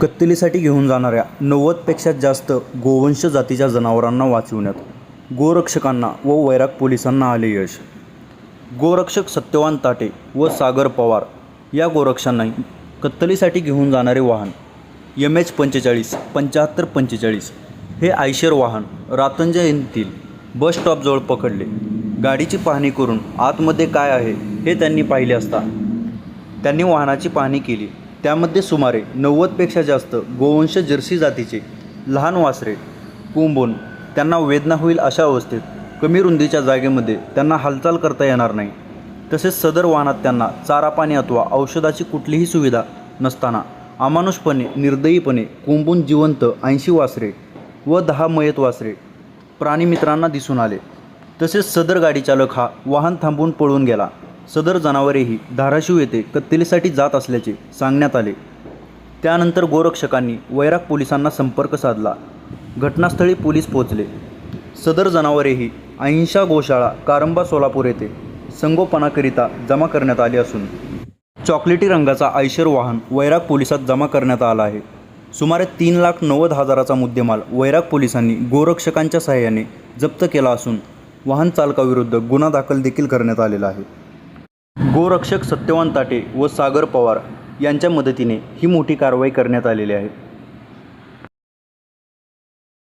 कत्तलीसाठी घेऊन जाणाऱ्या नव्वदपेक्षा जास्त गोवंश जातीच्या जनावरांना वाचविण्यात गोरक्षकांना व वैराग पोलिसांना आले यश. गोरक्षक सत्यवान ताटे व सागर पवार या गोरक्षांना कत्तलीसाठी घेऊन जाणारे वाहन एम एच पंचेचाळीस पंच्याहत्तर पंचेचाळीस हे आयशर वाहन रातंजा येथील बस स्टॉपजवळ पकडले. गाडीची पाहणी करून आतमध्ये काय आहे हे त्यांनी पाहिले असता. त्यांनी वाहनाची पाहणी केली. त्यामध्ये सुमारे नव्वदपेक्षा जास्त गोवंश जर्सी जातीचे लहान वासरे कुंबून त्यांना वेदना होईल अशा अवस्थेत कमी रुंदीच्या जागेमध्ये त्यांना हालचाल करता येणार नाही. तसेच सदर वाहनात त्यांना चारा पाणी अथवा औषधाची कुठलीही सुविधा नसताना अमानुषपणे निर्दयीपणे कोंबून जिवंत ऐंशी वासरे व दहा मयत वासरे प्राणीमित्रांना दिसून आले. तसेच सदर गाडी चालक हा वाहन थांबवून पळून गेला. सदर जनावरेही धाराशिव येथे कत्तलीसाठी जात असल्याचे सांगण्यात आले. त्यानंतर गोरक्षकांनी वैराग पोलिसांना संपर्क साधला. घटनास्थळी पोलीस पोहोचले. सदर जनावरेही अहिंसा गोशाळा कारंबा सोलापूर येथे संगोपनाकरिता जमा करण्यात आली असून चॉकलेटी रंगाचा आयशर वाहन वैराग पोलिसात जमा करण्यात आला आहे. सुमारे तीन लाख नव्वद हजाराचा मुद्देमाल वैराग पोलिसांनी गोरक्षकांच्या सहाय्याने जप्त केला असून वाहन चालकाविरुद्ध गुन्हा दाखल देखील करण्यात आलेला आहे. गोरक्षक सत्यवान ताटे व सागर पवार यांच्या मदतीने ही मोठी कारवाई करण्यात आलेली आहे.